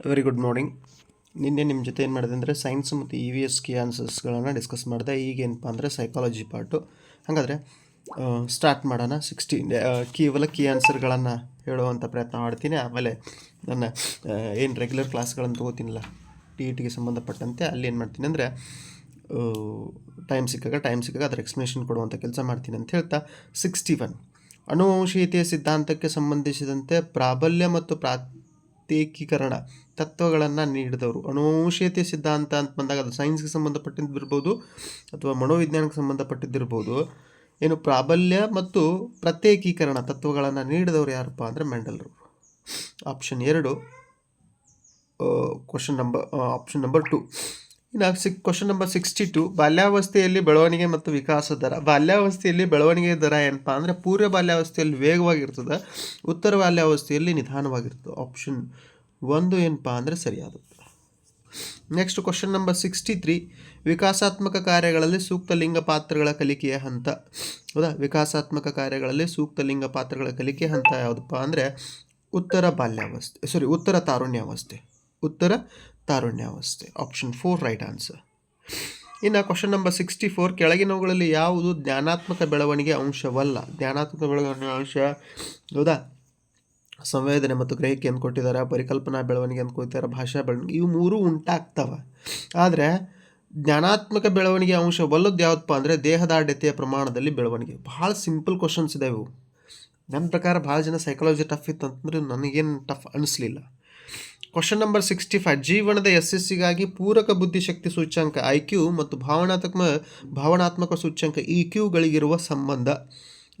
Very good morning ನಿನ್ನೆ ನಿಮ್ಮ ಜೊತೆ ಏನು ಮಾಡಿದೆ ಅಂದರೆ ಸೈನ್ಸ್ ಮತ್ತು ಇ ವಿ ಎಸ್ ಕೆ ಆನ್ಸರ್ಸ್ಗಳನ್ನು ಡಿಸ್ಕಸ್ ಮಾಡಿದೆ. ಈಗೇನಪ್ಪ ಅಂದರೆ ಸೈಕಾಲಜಿ ಪಾರ್ಟು ಹಾಗಾದರೆ ಸ್ಟಾರ್ಟ್ ಮಾಡೋಣ. ಸಿಕ್ಸ್ಟಿ ಕೇವಲ ಕೀ ಆನ್ಸರ್ಗಳನ್ನು ಹೇಳುವಂಥ ಪ್ರಯತ್ನ ಮಾಡ್ತೀನಿ. ಆಮೇಲೆ ನನ್ನ ಏನು ರೆಗ್ಯುಲರ್ ಕ್ಲಾಸ್ಗಳನ್ನು ತೊಗೋತೀನಲ್ಲ ಟಿ ಇ ಟಿಗೆ ಸಂಬಂಧಪಟ್ಟಂತೆ ಅಲ್ಲಿ ಏನು ಮಾಡ್ತೀನಿ ಅಂದರೆ ಟೈಮ್ ಸಿಕ್ಕಾಗ ಟೈಮ್ ಸಿಕ್ಕಾಗ ಅದರ ಎಕ್ಸ್ಪ್ಲನೇಷನ್ ಕೊಡುವಂಥ ಕೆಲಸ ಮಾಡ್ತೀನಿ ಅಂತ ಹೇಳ್ತಾ ಸಿಕ್ಸ್ಟಿ ಒನ್ ಅನುವಂಶೀಯತೆಯ ಸಿದ್ಧಾಂತಕ್ಕೆ ಸಂಬಂಧಿಸಿದಂತೆ ಪ್ರಾಬಲ್ಯ ಮತ್ತು ಪ್ರಾತ್ಯೇಕೀಕರಣ ತತ್ವಗಳನ್ನು ನೀಡಿದವರು. ಅನುವಂಶೀಯತೆ ಸಿದ್ಧಾಂತ ಅಂತ ಬಂದಾಗ ಅದು ಸೈನ್ಸ್ಗೆ ಸಂಬಂಧಪಟ್ಟಿದ್ದಿರ್ಬೋದು ಅಥವಾ ಮನೋವಿಜ್ಞಾನಕ್ಕೆ ಸಂಬಂಧಪಟ್ಟಿದ್ದಿರ್ಬೋದು. ಏನು ಪ್ರಾಬಲ್ಯ ಮತ್ತು ಪ್ರತ್ಯೇಕೀಕರಣ ತತ್ವಗಳನ್ನು ನೀಡಿದವರು ಯಾರಪ್ಪ ಅಂದರೆ ಮೆಂಡಲ್ರು ಆಪ್ಷನ್ ಎರಡು question number option number two ಇನ್ನು six question number sixty two ಬಾಲ್ಯಾವಸ್ಥೆಯಲ್ಲಿ ಬೆಳವಣಿಗೆ ಮತ್ತು ವಿಕಾಸ ದರ. ಬಾಲ್ಯಾವಸ್ಥೆಯಲ್ಲಿ ಬೆಳವಣಿಗೆ ದರ ಏನಪ್ಪ ಅಂದರೆ ಪೂರ್ವ ಬಾಲ್ಯಾವಸ್ಥೆಯಲ್ಲಿ ವೇಗವಾಗಿರ್ತದೆ, ಉತ್ತರ ಬಾಲ್ಯಾವಸ್ಥೆಯಲ್ಲಿ ನಿಧಾನವಾಗಿರ್ತದೆ. ಆಪ್ಷನ್ ಒಂದು ಏನಪ್ಪ ಅಂದರೆ ಸರಿಯಾದ next question number sixty three ವಿಕಾಸಾತ್ಮಕ ಕಾರ್ಯಗಳಲ್ಲಿ ಸೂಕ್ತ ಲಿಂಗ ಪಾತ್ರಗಳ ಕಲಿಕೆಯ ಹಂತ. ಹೌದಾ? ವಿಕಾಸಾತ್ಮಕ ಕಾರ್ಯಗಳಲ್ಲಿ ಸೂಕ್ತ ಲಿಂಗ ಪಾತ್ರಗಳ ಕಲಿಕೆ ಹಂತ ಯಾವುದಪ್ಪ ಅಂದರೆ ಉತ್ತರ ಬಾಲ್ಯಾವಸ್ಥೆ ಸಾರಿ ಉತ್ತರ ತಾರುಣ್ಯಾವಸ್ಥೆ. ಉತ್ತರ ತಾರುಣ್ಯಾವಸ್ಥೆ. ಆಪ್ಷನ್ ಫೋರ್ ರೈಟ್ ಆನ್ಸರ್ ಇನ್ನು ಕ್ವಶನ್ ನಂಬರ್ ಸಿಕ್ಸ್ಟಿ ಫೋರ್ ಕೆಳಗಿನವುಗಳಲ್ಲಿ ಯಾವುದು ಜ್ಞಾನಾತ್ಮಕ ಬೆಳವಣಿಗೆ ಅಂಶವಲ್ಲ? ಜ್ಞಾನಾತ್ಮಕ ಬೆಳವಣಿಗೆ ಅಂಶ ಹೌದಾ? ಸಂವೇದನೆ ಮತ್ತು ಗ್ರಹಿಕೆ ಅಂತ ಕೊಟ್ಟಿದ್ದಾರೆ, ಪರಿಕಲ್ಪನಾ ಬೆಳವಣಿಗೆ ಅಂತ ಕೊಟ್ಟಿದ್ದಾರೆ, ಭಾಷಾ ಬೆಳವಣಿಗೆ. ಇವು ಮೂರು ಉಂಟಾಗ್ತವೆ. ಆದರೆ ಜ್ಞಾನಾತ್ಮಕ ಬೆಳವಣಿಗೆ ಅಂಶವಲ್ಲದ್ದು ಯಾವುದಪ್ಪ ಅಂದರೆ ದೇಹದಾಢ್ಯತೆಯ ಪ್ರಮಾಣದಲ್ಲಿ ಬೆಳವಣಿಗೆ. ಭಾಳ ಸಿಂಪಲ್ ಕ್ವಶನ್ಸ್ ಇದಾವೆ ಇವು. ನನ್ನ ಪ್ರಕಾರ ಭಾಳ ಜನ ಸೈಕಾಲಜಿ ಟಫ್ ಇತ್ತು ಅಂತಂದ್ರೆ ನನಗೇನು tough ಅನಿಸ್ಲಿಲ್ಲ. Question number sixty five ಜೀವನದ ಯಶಸ್ಸಿಗಾಗಿ ಪೂರಕ ಬುದ್ಧಿಶಕ್ತಿ ಸೂಚ್ಯಾಂಕ ಐ ಕ್ಯೂ ಮತ್ತು ಭಾವನಾತ್ಮಕ ಭಾವನಾತ್ಮಕ ಸೂಚ್ಯಂಕ ಇ ಕ್ಯೂಗಳಿಗಿರುವ ಸಂಬಂಧ.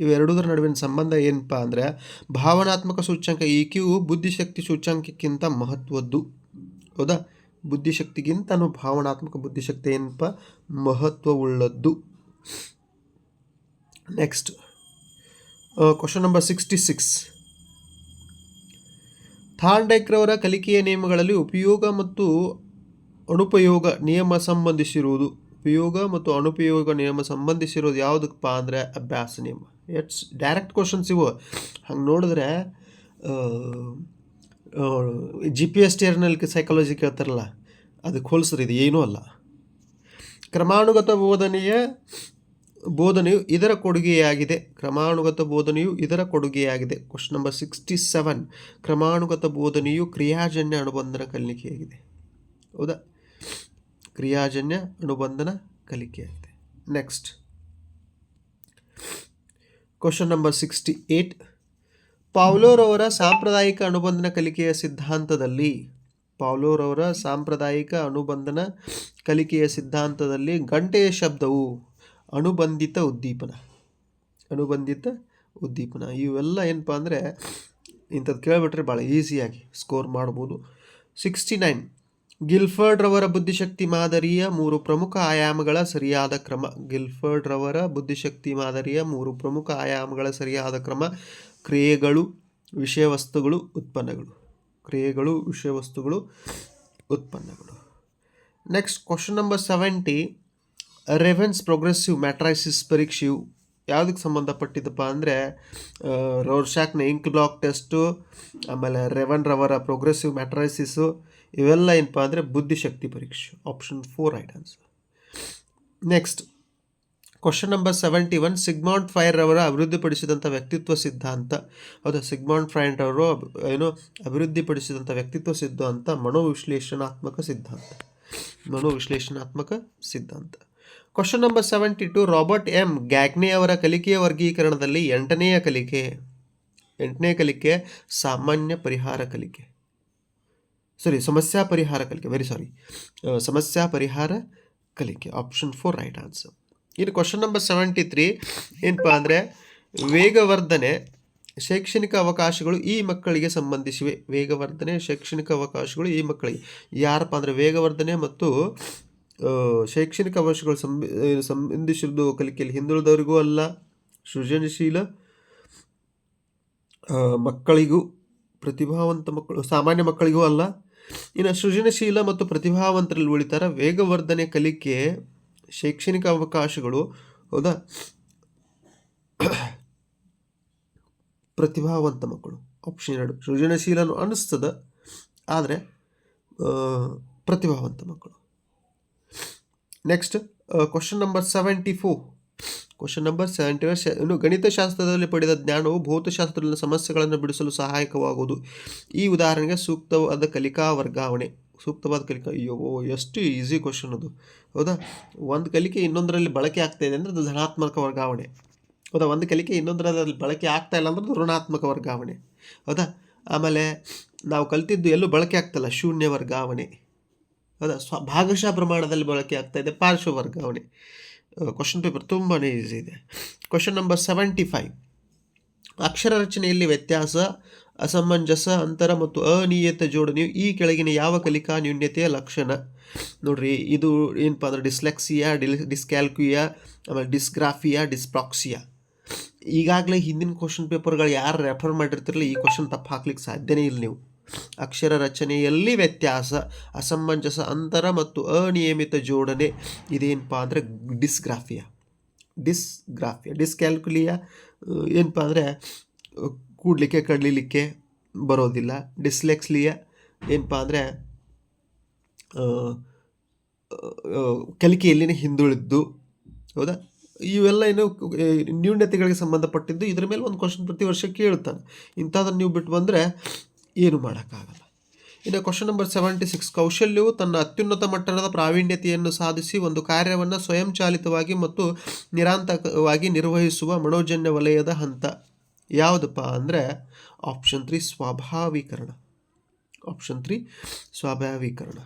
ಇವೆರಡುದರ ನಡುವಿನ ಸಂಬಂಧ ಏನಪ್ಪ ಅಂದರೆ, ಭಾವನಾತ್ಮಕ ಸೂಚ್ಯಂಕ ಇ ಕ್ಯೂ ಬುದ್ಧಿಶಕ್ತಿ ಸೂಚ್ಯಾಂಕಕ್ಕಿಂತ ಮಹತ್ವದ್ದು. ಹೌದಾ? ಬುದ್ಧಿಶಕ್ತಿಗಿಂತನೂ ಭಾವನಾತ್ಮಕ ಬುದ್ಧಿಶಕ್ತಿ ಏನಪ್ಪ? ಮಹತ್ವವುಳ್ಳದ್ದು. Next question number sixty six ಥಾಂಡೈಕ್ರವರ ಕಲಿಕೆಯ ನಿಯಮಗಳಲ್ಲಿ ಉಪಯೋಗ ಮತ್ತು ಅನುಪಯೋಗ ನಿಯಮ ಸಂಬಂಧಿಸಿರುವುದು. ಉಪಯೋಗ ಮತ್ತು ಅನುಪಯೋಗ ನಿಯಮ ಸಂಬಂಧಿಸಿರೋದು ಯಾವುದಕ್ಕಪ್ಪ ಅಂದರೆ ಅಭ್ಯಾಸ ನಿಯಮ. ಎಟ್ಸ್ ಡೈರೆಕ್ಟ್ ಕ್ವಶನ್ಸ್ ಇವು. ಹಂಗೆ ನೋಡಿದ್ರೆ ಜಿ ಪಿ ಎಸ್ ಟಿಯರ್ನಲ್ಲಿ ಸೈಕಾಲಜಿ ಕೇಳ್ತಾರಲ್ಲ, ಅದಕ್ಕೆ ಹೋಲಿಸಿದ್ರೆ ಇದು ಏನೂ ಅಲ್ಲ. ಕ್ರಮಾನುಗತ ಬೋಧನೆಯ ಬೋಧನೆಯು ಇದರ ಕೊಡುಗೆಯಾಗಿದೆ. ಕ್ರಮಾನುಗತ ಬೋಧನೆಯು ಇದರ ಕೊಡುಗೆಯಾಗಿದೆ. ಕ್ವಶನ್ ನಂಬರ್ ಸಿಕ್ಸ್ಟಿ ಸೆವೆನ್ ಕ್ರಮಾನುಗತ ಬೋಧನೆಯು ಕ್ರಿಯಾಜನ್ಯ ಅನುಬಂಧನ ಕಲಿಕೆಯಾಗಿದೆ. ಹೌದಾ? ಕ್ರಿಯಾಜನ್ಯ ಅನುಬಂಧನ ಕಲಿಕೆಯಾಗಿದೆ. Next question number sixty eight ಪಾವ್ಲೋರವರ ಸಾಂಪ್ರದಾಯಿಕ ಅನುಬಂಧನ ಕಲಿಕೆಯ ಸಿದ್ಧಾಂತದಲ್ಲಿ, ಪಾವ್ಲೋರವರ ಸಾಂಪ್ರದಾಯಿಕ ಅನುಬಂಧನ ಕಲಿಕೆಯ ಸಿದ್ಧಾಂತದಲ್ಲಿ ಗಂಟೆಯ ಶಬ್ದವು ಅನುಬಂಧಿತ ಉದ್ದೀಪನ. ಅನುಬಂಧಿತ ಉದ್ದೀಪನ. ಇವೆಲ್ಲ ಏನಪ್ಪ ಅಂದರೆ ಇಂಥದ್ದು ಕೇಳಿಬಿಟ್ರೆ ಭಾಳ ಈಸಿಯಾಗಿ ಸ್ಕೋರ್ ಮಾಡ್ಬೋದು. Sixty nine. ಗಿಲ್ಫರ್ಡ್ ರವರ ಬುದ್ಧಿಶಕ್ತಿ ಮಾದರಿಯ ಮೂರು ಪ್ರಮುಖ ಆಯಾಮಗಳ ಸರಿಯಾದ ಕ್ರಮ. ಗಿಲ್ಫರ್ಡ್ ರವರ ಬುದ್ಧಿಶಕ್ತಿ ಮಾದರಿಯ ಮೂರು ಪ್ರಮುಖ ಆಯಾಮಗಳ ಸರಿಯಾದ ಕ್ರಮ. ಕ್ರಿಯೆಗಳು ವಿಷಯ ವಸ್ತುಗಳು ಉತ್ಪನ್ನಗಳು. ಕ್ರಿಯೆಗಳು ವಿಷಯ ವಸ್ತುಗಳು ಉತ್ಪನ್ನಗಳು. Next question number seventy Raven's progressive matrices ಪರೀಕ್ಷೆಯು ಯಾವುದಕ್ಕೆ ಸಂಬಂಧಪಟ್ಟಿದ್ದಪ್ಪ ಅಂದರೆ ರೋರ್ಶಾಕ್ನ ಇಂಕ್ ಬ್ಲಾಕ್ ಟೆಸ್ಟು ಆಮೇಲೆ ರೆವನ್ ರವರ ಪ್ರೋಗ್ರೆಸಿವ್ ಮ್ಯಾಟ್ರೈಸಿಸು ಇವೆಲ್ಲ ಏನಪ್ಪ ಅಂದರೆ ಬುದ್ಧಿಶಕ್ತಿ ಪರೀಕ್ಷೆ. Option four right answer next question number seventy one Sigmund Freud ಅವರ ಅಭಿವೃದ್ಧಿಪಡಿಸಿದಂಥ ವ್ಯಕ್ತಿತ್ವ ಸಿದ್ಧಾಂತ ಅದು ಸಿಗ್ಮಾಂಡ್ ಫ್ರೈಂಡ್ ಅವರು ಏನು ಅಭಿವೃದ್ಧಿಪಡಿಸಿದಂಥ ವ್ಯಕ್ತಿತ್ವ ಸಿದ್ಧಾಂತ ಮನೋವಿಶ್ಲೇಷಣಾತ್ಮಕ ಸಿದ್ಧಾಂತ. ಮನೋವಿಶ್ಲೇಷಣಾತ್ಮಕ ಸಿದ್ಧಾಂತ. Question number seventy two Robert M Gagne ಅವರ ಕಲಿಕೆಯ ವರ್ಗೀಕರಣದಲ್ಲಿ ಎಂಟನೆಯ ಕಲಿಕೆ. ಎಂಟನೇ ಕಲಿಕೆ, ಸಾಮಾನ್ಯ ಪರಿಹಾರ ಕಲಿಕೆ. ಸಾರಿ ಸಮಸ್ಯಾ ಪರಿಹಾರ ಕಲಿಕೆ. ವೆರಿ ಸಾರಿ ಸಮಸ್ಯಾ ಪರಿಹಾರ ಕಲಿಕೆ. ಆಪ್ಷನ್ ಫೋರ್ ರೈಟ್ ಆನ್ಸರ್ ಇನ್ನು ಕ್ವಶನ್ ನಂಬರ್ ಸೆವೆಂಟಿ ತ್ರೀ ಏನಪ್ಪ ಅಂದರೆ, ವೇಗವರ್ಧನೆ, ಶೈಕ್ಷಣಿಕ ಅವಕಾಶಗಳು ಈ ಮಕ್ಕಳಿಗೆ ಸಂಬಂಧಿಸಿವೆ. ವೇಗವರ್ಧನೆ, ಶೈಕ್ಷಣಿಕ ಅವಕಾಶಗಳು ಈ ಮಕ್ಕಳಿಗೆ. ಯಾರಪ್ಪ ಅಂದರೆ, ವೇಗವರ್ಧನೆ ಮತ್ತು ಶೈಕ್ಷಣಿಕ ಅವಕಾಶಗಳು ಸಂಬ ಸಂಬಂಧಿಸಿದ್ದು ಕಲಿಕೆಯಲ್ಲಿ ಹಿಂದುಳಿದವರಿಗೂ ಅಲ್ಲ, ಸೃಜನಶೀಲ ಮಕ್ಕಳಿಗೂ, ಪ್ರತಿಭಾವಂತ ಮಕ್ಕಳು, ಸಾಮಾನ್ಯ ಮಕ್ಕಳಿಗೂ ಅಲ್ಲ. ಇನ್ನು ಸೃಜನಶೀಲ ಮತ್ತು ಪ್ರತಿಭಾವಂತರಲ್ಲಿ ಉಳಿತಾರ ವೇಗವರ್ಧನೆ ಕಲಿಕೆ, ಶೈಕ್ಷಣಿಕ ಅವಕಾಶಗಳು, ಹೌದಾ? ಪ್ರತಿಭಾವಂತ ಮಕ್ಕಳು ಆಪ್ಷನ್ ಎರಡು, ಸೃಜನಶೀಲನೂ ಅನ್ನಿಸ್ತದೆ ಆದರೆ ಪ್ರತಿಭಾವಂತ ಮಕ್ಕಳು. Next question number seventy four question number seventy ಇನ್ನು ಗಣಿತಶಾಸ್ತ್ರದಲ್ಲಿ ಪಡೆದ ಜ್ಞಾನವು ಭೌತಶಾಸ್ತ್ರದಲ್ಲಿನ ಸಮಸ್ಯೆಗಳನ್ನು ಬಿಡಿಸಲು ಸಹಾಯಕವಾಗುವುದು. ಈ ಉದಾಹರಣೆಗೆ ಸೂಕ್ತವಾದ ಕಲಿಕಾ ವರ್ಗಾವಣೆ ಸೂಕ್ತವಾದ ಕಲಿಕಾ, ಅಯ್ಯೋ, ಎಷ್ಟು ಈಸಿ ಕ್ವಶನ್ ಅದು. ಹೌದಾ? ಒಂದು ಕಲಿಕೆ ಇನ್ನೊಂದರಲ್ಲಿ ಬಳಕೆ ಆಗ್ತಾ ಇದೆ ಅಂದರೆ ಅದು ಧನಾತ್ಮಕ ವರ್ಗಾವಣೆ. ಹೌದಾ? ಒಂದು ಕಲಿಕೆ ಇನ್ನೊಂದರಲ್ಲಿ ಬಳಕೆ ಆಗ್ತಾ ಇಲ್ಲ ಅಂದ್ರೆ ಋಣಾತ್ಮಕ ವರ್ಗಾವಣೆ. ಹೌದಾ? ಆಮೇಲೆ ನಾವು ಕಲ್ತಿದ್ದು ಎಲ್ಲೂ ಬಳಕೆ ಆಗ್ತಲ್ಲ ಶೂನ್ಯ ವರ್ಗಾವಣೆ. ಹೌದಾ? ಸ್ವ, ಭಾಗಶಃ ಪ್ರಮಾಣದಲ್ಲಿ ಬಳಕೆ ಆಗ್ತಾ ಇದೆ ಪಾರ್ಶ್ವ ವರ್ಗಾವಣೆ. ಕ್ವಶನ್ ಪೇಪರ್ ತುಂಬಾ ಈಸಿ ಇದೆ. ಕ್ವಶನ್ ನಂಬರ್ ಸೆವೆಂಟಿ ಫೈವ್ ಅಕ್ಷರ ರಚನೆಯಲ್ಲಿ ವ್ಯತ್ಯಾಸ, ಅಸಮಂಜಸ, ಅಂತರ ಮತ್ತು ಅನಿಯತ ಜೋಡಣೆಯು ಈ ಕೆಳಗಿನ ಯಾವ ಕಲಿಕಾ ನ್ಯೂನ್ಯತೆಯ ಲಕ್ಷಣ? ನೋಡ್ರಿ, ಇದು ಏನಪ್ಪ ಅಂದ್ರೆ ಡಿಸ್ಲೆಕ್ಸಿಯಾ, ಡಿಲ್ ಡಿಸ್ಕ್ಯಾಲ್ಕ್ಯುಯಾ ಆಮೇಲೆ ಡಿಸ್ಗ್ರಾಫಿಯಾ, ಡಿಸ್ಪ್ರಾಕ್ಸಿಯಾ. ಈಗಾಗಲೇ ಹಿಂದಿನ ಕ್ವಶನ್ ಪೇಪರ್ಗಳು ಯಾರು ರೆಫರ್ ಮಾಡಿರ್ತಿರಲ್ಲ, ಈ ಕ್ವಶನ್ ತಪ್ಪು ಹಾಕ್ಲಿಕ್ಕೆ ಸಾಧ್ಯನೇ ಇಲ್ಲ ನೀವು. ಅಕ್ಷರ ರಚನೆಯಲ್ಲಿ ವ್ಯತ್ಯಾಸ, ಅಸಮಂಜಸ, ಅಂತರ ಮತ್ತು ಅನಿಯಮಿತ ಜೋಡಣೆ. ಇದೇನಪ್ಪ ಅಂದರೆ ಡಿಸ್ಗ್ರಾಫಿಯಾ. ಡಿಸ್ಗ್ರಾಫಿಯಾ, ಡಿಸ್ಕ್ಯಾಲ್ಕುಲಿಯಾ ಏನಪ್ಪ ಅಂದರೆ ಕೂಡಲಿಕ್ಕೆ ಕಡಲಿಕ್ಕೆ ಬರೋದಿಲ್ಲ. ಡಿಸ್ಲೆಕ್ಸ್ಲಿಯಾ, ಏನಪ್ಪ ಅಂದರೆ ಕಲಿಕೆಯಲ್ಲಿನ ಹಿಂದುಳಿದ್ದು. ಹೌದಾ? ಇವೆಲ್ಲ ಏನು ನ್ಯೂನ್ಯತೆಗಳಿಗೆ ಸಂಬಂಧಪಟ್ಟಿದ್ದು. ಇದ್ರ ಮೇಲೆ ಒಂದು ಕ್ವಶನ್ ಪ್ರತಿ ವರ್ಷ ಕೇಳ್ತಾನೆ. ಇಂಥದನ್ನು ನೀವು ಬಿಟ್ಟು ಬಂದರೆ ಏನು ಮಾಡೋಕ್ಕಾಗಲ್ಲ. ಇನ್ನು ಕ್ವಶನ್ ನಂಬರ್ ಸೆವೆಂಟಿ ಸಿಕ್ಸ್ ಕೌಶಲ್ಯವು ತನ್ನ ಅತ್ಯುನ್ನತ ಮಟ್ಟದ ಪ್ರಾವೀಣ್ಯತೆಯನ್ನು ಸಾಧಿಸಿ ಒಂದು ಕಾರ್ಯವನ್ನು ಸ್ವಯಂಚಾಲಿತವಾಗಿ ಮತ್ತು ನಿರಾಂತಕವಾಗಿ ನಿರ್ವಹಿಸುವ ಮನೋಜನ್ಯ ವಲಯದ ಹಂತ. ಯಾವುದಪ್ಪ ಅಂದರೆ ಆಪ್ಷನ್ ತ್ರೀ ಸ್ವಾಭಾವೀಕರಣ. ಆಪ್ಷನ್ ತ್ರೀ ಸ್ವಾಭಾವೀಕರಣ.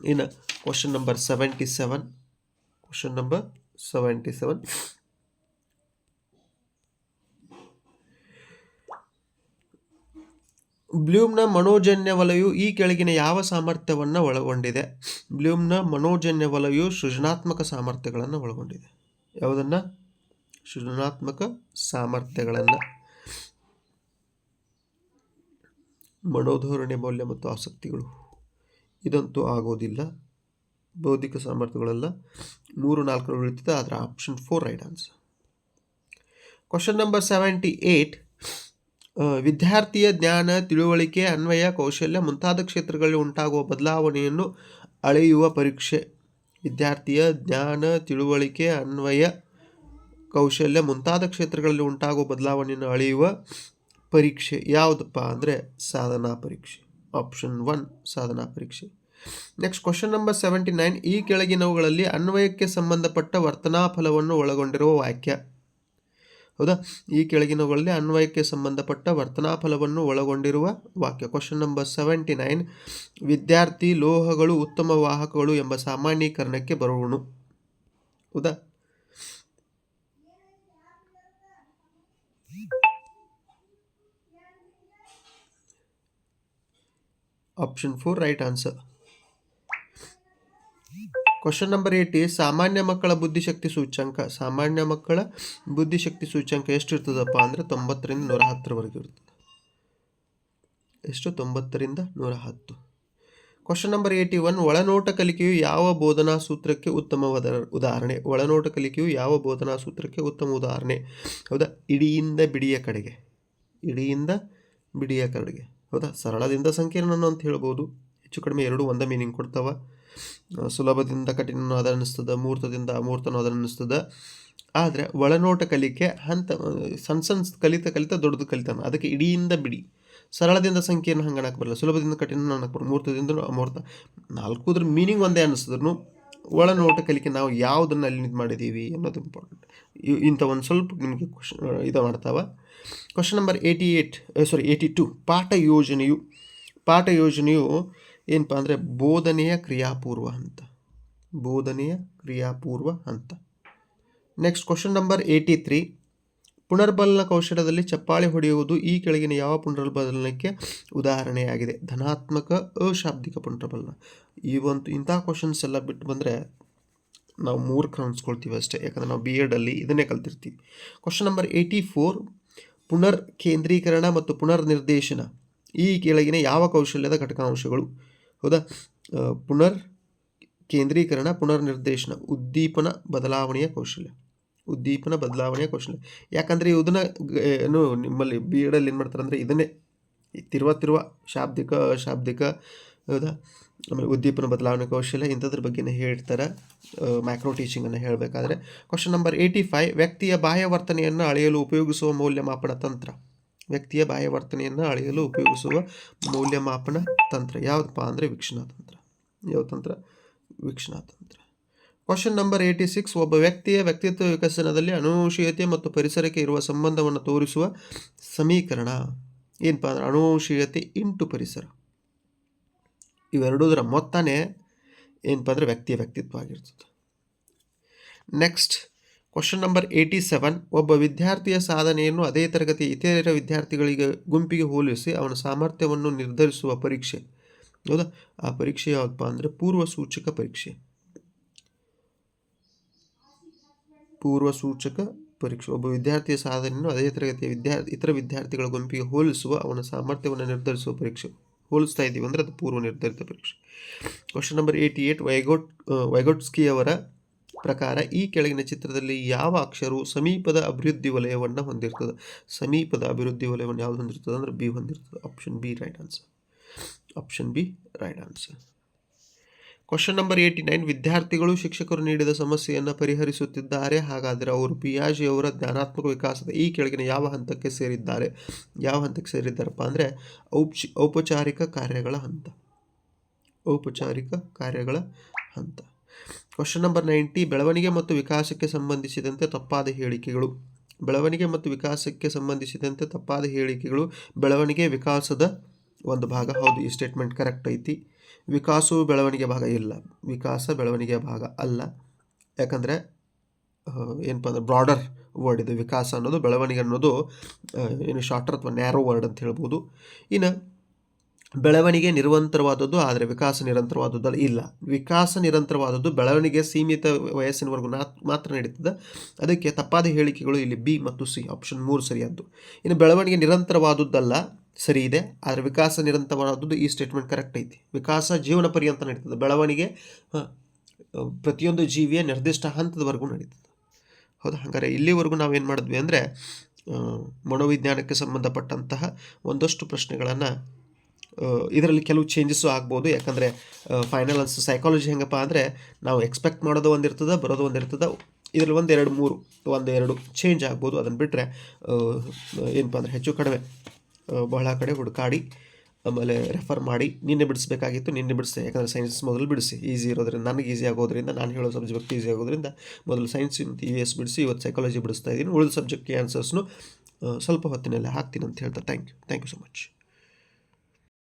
ಇನ್ನು question number seventy seven question number seventy seven ಬ್ಲೂಮ್ನ ಮನೋಜನ್ಯ ವಲಯವು ಈ ಕೆಳಗಿನ ಯಾವ ಸಾಮರ್ಥ್ಯವನ್ನು ಒಳಗೊಂಡಿದೆ? ಬ್ಲೂಮ್ನ ಮನೋಜನ್ಯ ವಲಯವು ಸೃಜನಾತ್ಮಕ ಸಾಮರ್ಥ್ಯಗಳನ್ನು ಒಳಗೊಂಡಿದೆ. ಯಾವುದನ್ನು? ಸೃಜನಾತ್ಮಕ ಸಾಮರ್ಥ್ಯಗಳನ್ನು. ಮನೋಧೋರಣೆ, ಮೌಲ್ಯ ಮತ್ತು ಆಸಕ್ತಿಗಳು. ಇದಂತೂ ಆಗೋದಿಲ್ಲ. ಬೌದ್ಧಿಕ ಸಾಮರ್ಥ್ಯಗಳೆಲ್ಲ ಮೂರು ನಾಲ್ಕರ ಉಳಿತದೆ ಆದರೆ option four right answer question number seventy eight ವಿದ್ಯಾರ್ಥಿಯ ಜ್ಞಾನ, ತಿಳುವಳಿಕೆ, ಅನ್ವಯ, ಕೌಶಲ್ಯ ಮುಂತಾದ ಕ್ಷೇತ್ರಗಳಲ್ಲಿ ಉಂಟಾಗುವ ಬದಲಾವಣೆಯನ್ನು ಅಳೆಯುವ ಪರೀಕ್ಷೆ. ವಿದ್ಯಾರ್ಥಿಯ ಜ್ಞಾನ, ತಿಳುವಳಿಕೆ, ಅನ್ವಯ, ಕೌಶಲ್ಯ ಮುಂತಾದ ಕ್ಷೇತ್ರಗಳಲ್ಲಿ ಉಂಟಾಗುವ ಬದಲಾವಣೆಯನ್ನು ಅಳೆಯುವ ಪರೀಕ್ಷೆ ಯಾವುದಪ್ಪ ಅಂದರೆ ಸಾಧನಾ ಪರೀಕ್ಷೆ. ಆಪ್ಷನ್ ಒನ್, ಸಾಧನಾ ಪರೀಕ್ಷೆ. Next question number seventy nine, ಈ ಕೆಳಗಿನವುಗಳಲ್ಲಿ ಅನ್ವಯಕ್ಕೆ ಸಂಬಂಧಪಟ್ಟ ವರ್ತನಾ ಫಲವನ್ನು ಒಳಗೊಂಡಿರುವ ವಾಕ್ಯ. ಹೌದಾ? ಈ ಕೆಳಗಿನವುಗಳಲ್ಲಿ ಅನ್ವಯಕ್ಕೆ ಸಂಬಂಧಪಟ್ಟ ವರ್ತನಾ ಫಲವನ್ನು ಒಳಗೊಂಡಿರುವ ವಾಕ್ಯ. ಕ್ವಶನ್ ನಂಬರ್ ಸೆವೆಂಟಿ ನೈನ್ ವಿದ್ಯಾರ್ಥಿ ಲೋಹಗಳು ಉತ್ತಮ ವಾಹಕಗಳು ಎಂಬ ಸಾಮಾನ್ಯೀಕರಣಕ್ಕೆ ಬರುವನು ಹೌದಾ? Option four right answer question number eighty ಸಾಮಾನ್ಯ ಮಕ್ಕಳ ಬುದ್ಧಿಶಕ್ತಿ ಸೂಚ್ಯಂಕ. ಸಾಮಾನ್ಯ ಮಕ್ಕಳ ಬುದ್ಧಿಶಕ್ತಿ ಸೂಚ್ಯಂಕ ಎಷ್ಟು ಇರ್ತದಪ್ಪ ಅಂದರೆ ತೊಂಬತ್ತರಿಂದ ನೂರ ಹತ್ತರವರೆಗೆ ಇರ್ತದೆ. ಎಷ್ಟು? ತೊಂಬತ್ತರಿಂದ ನೂರ ಹತ್ತು. ಕ್ವಶನ್ ನಂಬರ್ ಏಯ್ಟಿ ಒನ್ ಒಳನೋಟ ಕಲಿಕೆಯು ಯಾವ ಬೋಧನಾ ಸೂತ್ರಕ್ಕೆ ಉತ್ತಮವಾದ ಉದಾಹರಣೆ? ಒಳನೋಟ ಕಲಿಕೆಯು ಯಾವ ಬೋಧನಾ ಸೂತ್ರಕ್ಕೆ ಉತ್ತಮ ಉದಾಹರಣೆ? ಹೌದಾ? ಇಡಿಯಿಂದ ಬಿಡಿಯ ಕಡೆಗೆ. ಇಡಿಯಿಂದ ಬಿಡಿಯ ಕಡೆಗೆ. ಹೌದಾ? ಸರಳದಿಂದ ಸಂಕೀರ್ಣನು ಅಂತ ಹೇಳ್ಬೋದು. ಹೆಚ್ಚು ಕಡಿಮೆ ಎರಡು, ಒಂದೇ ಮೀನಿಂಗ್ ಕೊಡ್ತಾವ. ಸುಲಭದಿಂದ ಕಠಿಣನೂ ಅದ ಅನ್ನಿಸ್ತದೆ ಮೂರ್ತದಿಂದ ಅಮೂರ್ತನೂ ಅದ ಅನ್ನಿಸ್ತದೆ ಆದರೆ ಒಳನೋಟ ಕಲಿಕೆ ಹಂತ ಸಣ್ಣ ಸಣ್ಣ ಕಲಿತ ಕಲಿತ ದೊಡ್ಡದು ಕಲಿತಾನ. ಅದಕ್ಕೆ ಇಡಿಯಿಂದ ಬಿಡಿ. ಸರಳದಿಂದ ಸಂಖ್ಯೆಯನ್ನು ಹಂಗೆ ಅನ್ನಕ್ಕೆ ಬರಲ್ಲ. ಸುಲಭದಿಂದ ಕಠಿಣ ಅನ್ನಕ್ಕೆ ಮೂರ್ತದಿಂದ ಅಮೂರ್ತ. ನಾಲ್ಕುದ್ರ ಮೀನಿಂಗ್ ಒಂದೇ ಅನ್ನಿಸಿದ್ರು ಒಳನೋಟ ಕಲಿಕೆ ನಾವು ಯಾವುದನ್ನು ಅಲ್ಲಿ ಇದು ಮಾಡಿದ್ದೀವಿ ಅನ್ನೋದು ಇಂಪಾರ್ಟೆಂಟ್ ಇಂಥ ಒಂದು ಸ್ವಲ್ಪ ನಿಮಗೆ ಕ್ವಶನ್ ಇದು ಮಾಡ್ತಾವೆ. Question number eighty eight sorry eighty two ಪಾಠ ಯೋಜನೆಯು ಪಾಠ ಯೋಜನೆಯು ಏನಪ್ಪ ಅಂದರೆ ಬೋಧನೆಯ ಕ್ರಿಯಾಪೂರ್ವ ಹಂತ. ಬೋಧನೆಯ ಕ್ರಿಯಾಪೂರ್ವ ಹಂತ. Next question number eighty three ಪುನರ್ಬಲನ ಕೌಶಲದಲ್ಲಿ ಚಪ್ಪಾಳೆ ಹೊಡೆಯುವುದು ಈ ಕೆಳಗಿನ ಯಾವ ಪುನರ್ಬಲನಕ್ಕೆ ಉದಾಹರಣೆಯಾಗಿದೆ? ಧನಾತ್ಮಕ, ಅಶಾಬ್ದಿಕ ಪುನರ್ಬಲನ. ಇವಂತೂ ಇಂಥ ಕ್ವಶನ್ಸ್ ಎಲ್ಲ ಬಿಟ್ಟು ಬಂದರೆ ನಾವು ಮೂರು ಅನ್ಸ್ಕೊಳ್ತೀವಿ ಅಷ್ಟೇ. ಯಾಕಂದರೆ ನಾವು ಬಿ ಎಡಲ್ಲಿ ಇದನ್ನೇ ಕಲ್ತಿರ್ತೀವಿ. ಕ್ವಶನ್ ನಂಬರ್ ಏಯ್ಟಿ ಫೋರ್ ಪುನರ್ ಕೇಂದ್ರೀಕರಣ ಮತ್ತು ಪುನರ್ ನಿರ್ದೇಶನ ಈ ಕೆಳಗಿನ ಯಾವ ಕೌಶಲ್ಯದ ಘಟಕಾಂಶಗಳು? ಹೌದಾ? ಪುನರ್ ಕೇಂದ್ರೀಕರಣ ಪುನರ್ ನಿರ್ದೇಶನ ಉದ್ದೀಪನ ಬದಲಾವಣೆಯ ಕೌಶಲ್ಯ. ಉದ್ದೀಪನ ಬದಲಾವಣೆಯ ಕೌಶಲ್ಯ. ಯಾಕಂದರೆ ಇದನ್ನು ಏನು ನಿಮ್ಮಲ್ಲಿ ಬಿ ಎಡಲ್ಲಿ ಏನು ಮಾಡ್ತಾರೆ ಅಂದರೆ ಇದನ್ನೇ ತಿರುವ ತಿರುವ ಶಾಬ್ದಿಕ, ಅಶಾಬ್ದಿಕ, ಹೌದಾ? ಆಮೇಲೆ ಉದ್ದೀಪನ ಬದಲಾವಣೆ ಕೌಶಲ್ಯ ಇಂಥದ್ರ ಬಗ್ಗೆನೇ ಹೇಳ್ತಾರೆ. ಮ್ಯಾಕ್ರೋ ಟೀಚಿಂಗನ್ನು ಹೇಳಬೇಕಾದ್ರೆ. ಕ್ವಶನ್ ನಂಬರ್ ಏಯ್ಟಿ ಫೈವ್ ವ್ಯಕ್ತಿಯ ಬಾಹ್ಯ ವರ್ತನೆಯನ್ನು ಅಳೆಯಲು ಉಪಯೋಗಿಸುವ ಮೌಲ್ಯಮಾಪನ ತಂತ್ರ. ವ್ಯಕ್ತಿಯ ಬಾಹ್ಯ ವರ್ತನೆಯನ್ನು ಅಳೆಯಲು ಉಪಯೋಗಿಸುವ ಮೌಲ್ಯಮಾಪನ ತಂತ್ರ. ಯಾವುದಪ್ಪ ಅಂದರೆ ವೀಕ್ಷಣಾ ತಂತ್ರ. ಯಾವ ತಂತ್ರ? ವೀಕ್ಷಣಾ ತಂತ್ರ. ಕ್ವಶನ್ ನಂಬರ್ ಏಯ್ಟಿ ಸಿಕ್ಸ್ ಒಬ್ಬ ವ್ಯಕ್ತಿಯ ವ್ಯಕ್ತಿತ್ವ ವಿಕಸನದಲ್ಲಿ ಅನುವಂಶೀಯತೆ ಮತ್ತು ಪರಿಸರಕ್ಕೆ ಇರುವ ಸಂಬಂಧವನ್ನು ತೋರಿಸುವ ಸಮೀಕರಣ. ಏನಪ್ಪ ಅಂದ್ರೆ ಅನುವಂಶೀಯತೆ ಇಂಟು ಪರಿಸರ. ಇವೆರಡೂದರ ಮೊತ್ತನೇ ಏನಪ್ಪ ಅಂದರೆ ವ್ಯಕ್ತಿಯ ವ್ಯಕ್ತಿತ್ವ ಆಗಿರ್ತದೆ. Next question number eighty seven ಒಬ್ಬ ವಿದ್ಯಾರ್ಥಿಯ ಸಾಧನೆಯನ್ನು ಅದೇ ತರಗತಿಯ ಇತರ ವಿದ್ಯಾರ್ಥಿಗಳಿಗೆ ಗುಂಪಿಗೆ ಹೋಲಿಸಿ ಅವನ ಸಾಮರ್ಥ್ಯವನ್ನು ನಿರ್ಧರಿಸುವ ಪರೀಕ್ಷೆ. ಹೌದಾ? ಆ ಪರೀಕ್ಷೆ ಯಾವಪ್ಪ ಅಂದರೆ ಪೂರ್ವ ಸೂಚಕ ಪರೀಕ್ಷೆ. ಪೂರ್ವ ಸೂಚಕ ಪರೀಕ್ಷೆ. ಒಬ್ಬ ವಿದ್ಯಾರ್ಥಿಯ ಸಾಧನೆಯನ್ನು ಅದೇ ತರಗತಿಯ ವಿದ್ಯಾರ್ಥಿ ಇತರ ವಿದ್ಯಾರ್ಥಿಗಳ ಗುಂಪಿಗೆ ಹೋಲಿಸುವ ಅವನ ಸಾಮರ್ಥ್ಯವನ್ನು ನಿರ್ಧರಿಸುವ ಪರೀಕ್ಷೆ. ಹೋಲಿಸ್ತಾ ಇದ್ದೀವಿ ಅಂದರೆ ಅದು ಪೂರ್ವ ನಿರ್ಧರಿತ ಪರೀಕ್ಷೆ. Question number eighty eight Vygotsky Vygotsky ಅವರ ಪ್ರಕಾರ ಈ ಕೆಳಗಿನ ಚಿತ್ರದಲ್ಲಿ ಯಾವ ಅಕ್ಷರವು ಸಮೀಪದ ಅಭಿವೃದ್ಧಿ ವಲಯವನ್ನು ಹೊಂದಿರ್ತದೆ? ಸಮೀಪದ ಅಭಿವೃದ್ಧಿ ವಲಯವನ್ನು ಯಾವುದು ಹೊಂದಿರ್ತದೆ ಅಂದರೆ ಬಿ ಹೊಂದಿರ್ತದೆ. Option B right answer option B right answer question number eighty nine ವಿದ್ಯಾರ್ಥಿಗಳು ಶಿಕ್ಷಕರು ನೀಡಿದ ಸಮಸ್ಯೆಯನ್ನು ಪರಿಹರಿಸುತ್ತಿದ್ದಾರೆ. ಹಾಗಾದರೆ ಅವರು ಪಿಯಾಜಿ ಅವರ ಜ್ಞಾನಾತ್ಮಕ ವಿಕಾಸದ ಈ ಕೆಳಗಿನ ಯಾವ ಹಂತಕ್ಕೆ ಸೇರಿದ್ದಾರೆ? ಯಾವ ಹಂತಕ್ಕೆ ಸೇರಿದ್ದಾರಪ್ಪ ಅಂದರೆ ಔಪಚ, ಔಪಚಾರಿಕ ಕಾರ್ಯಗಳ ಹಂತ. ಔಪಚಾರಿಕ ಕಾರ್ಯಗಳ ಹಂತ. ಕ್ವಶನ್ ನಂಬರ್ ನೈಂಟಿ ಬೆಳವಣಿಗೆ ಮತ್ತು ವಿಕಾಸಕ್ಕೆ ಸಂಬಂಧಿಸಿದಂತೆ ತಪ್ಪಾದ ಹೇಳಿಕೆಗಳು. ಬೆಳವಣಿಗೆ ಮತ್ತು ವಿಕಾಸಕ್ಕೆ ಸಂಬಂಧಿಸಿದಂತೆ ತಪ್ಪಾದ ಹೇಳಿಕೆಗಳು ಬೆಳವಣಿಗೆ, ವಿಕಾಸದ ಒಂದು ಭಾಗ. ಹೌದು, ಈ ಸ್ಟೇಟ್ಮೆಂಟ್ ಕರೆಕ್ಟ್ ಐತಿ. ವಿಕಾಸವು ಬೆಳವಣಿಗೆ ಭಾಗ ಇಲ್ಲ. ವಿಕಾಸ ಬೆಳವಣಿಗೆಯ ಭಾಗ ಅಲ್ಲ. ಯಾಕಂದರೆ ಏನಪ್ಪ ಅಂದರೆ ಬ್ರಾಡರ್ ವರ್ಡ್ ಇದು. ವಿಕಾಸ ಅನ್ನೋದು, ಬೆಳವಣಿಗೆ ಅನ್ನೋದು ಏನು ಶಾರ್ಟರ್ ಅಥವಾ ನ್ಯಾರೋ ವರ್ಡ್ ಅಂತ ಹೇಳ್ಬೋದು. ಇನ್ನು ಬೆಳವಣಿಗೆ ನಿರಂತರವಾದದ್ದು, ಆದರೆ ವಿಕಾಸ ನಿರಂತರವಾದದ್ದು ಇಲ್ಲ. ವಿಕಾಸ ನಿರಂತರವಾದದ್ದು ಬೆಳವಣಿಗೆ ಸೀಮಿತ ವಯಸ್ಸಿನವರೆಗೂ ಮಾತ್ರ ನಡೀತದೆ. ಅದಕ್ಕೆ ತಪ್ಪಾದ ಹೇಳಿಕೆಗಳು ಇಲ್ಲಿ ಬಿ ಮತ್ತು ಸಿ, ಆಪ್ಷನ್ ಮೂರು ಸರಿಯಾದ್ದು. ಇನ್ನು ಬೆಳವಣಿಗೆ ನಿರಂತರವಾದದ್ದಲ್ಲ, ಸರಿ ಇದೆ, ಆದರೆ ವಿಕಾಸ ನಿರಂತರವಾದದ್ದು ಈ ಸ್ಟೇಟ್ಮೆಂಟ್ ಕರೆಕ್ಟ್ ಐತಿ. ವಿಕಾಸ ಜೀವನ ಪರ್ಯಂತ ನಡೀತದೆ. ಬೆಳವಣಿಗೆ ಪ್ರತಿಯೊಂದು ಜೀವಿಯ ನಿರ್ದಿಷ್ಟ ಹಂತದವರೆಗೂ ನಡೀತದೆ. ಹೌದಾ? ಹಾಗಾದರೆ ಇಲ್ಲಿವರೆಗೂ ನಾವೇನು ಮಾಡಿದ್ವಿ ಅಂದರೆ ಮನೋವಿಜ್ಞಾನಕ್ಕೆ ಸಂಬಂಧಪಟ್ಟಂತಹ ಒಂದಷ್ಟು ಪ್ರಶ್ನೆಗಳನ್ನು ಇದರಲ್ಲಿ ಕೆಲವು ಚೇಂಜಸ್ಸು ಆಗ್ಬೋದು. ಯಾಕಂದರೆ ಫೈನಲ್ ಅನ್ಸ್ ಸೈಕಾಲಜಿ ಹೆಂಗಪ್ಪ ಅಂದರೆ, ನಾವು ಎಕ್ಸ್ಪೆಕ್ಟ್ ಮಾಡೋದು ಒಂದಿರ್ತದೆ, ಬರೋದು ಒಂದಿರ್ತದೆ, ಇದರಲ್ಲಿ ಒಂದು ಎರಡು ಮೂರು, ಒಂದು ಎರಡು ಚೇಂಜ್ ಆಗ್ಬೋದು. ಅದನ್ನು ಬಿಟ್ಟರೆ ಏನಪ್ಪ ಅಂದರೆ ಹೆಚ್ಚು ಕಡಿಮೆ ಬಹಳ ಕಡೆ ಹುಡುಕಾಡಿ, ಆಮೇಲೆ ರೆಫರ್ ಮಾಡಿ, ನಿನ್ನೆ ಬಿಡಿಸ್ಬೇಕಾಗಿತ್ತು, ನಿನ್ನೆ ಬಿಡಿಸಿ ಯಾಕಂದರೆ ಸೈನ್ಸ್ ಮೊದಲು ಬಿಡಿಸಿ ಈಸಿ ಇರೋದ್ರಿಂದ, ನನಗೆ ಈಸಿ ಆಗೋದ್ರಿಂದ, ನಾನು ಹೇಳೋ ಸಬ್ಜೆಕ್ಟ್ ಈಸಿ ಆಗೋದ್ರಿಂದ, ಮೊದಲು ಸೈನ್ಸ್ ಇ ಎಸ್ ಬಿಡಿಸಿ, ಇವತ್ತು ಸೈಕಾಲಜಿ ಬಿಡಿಸ್ತಾ ಇದ್ದೀನಿ ಉಳಿದ ಸಬ್ಜೆಕ್ಟ್ಗೆ ಆನ್ಸರ್ಸ್ನು ಸ್ವಲ್ಪ ಹೊತ್ತಿನಲ್ಲಿ ಹಾಕ್ತೀನಿ ಅಂತ ಹೇಳ್ತಾ thank you thank you so much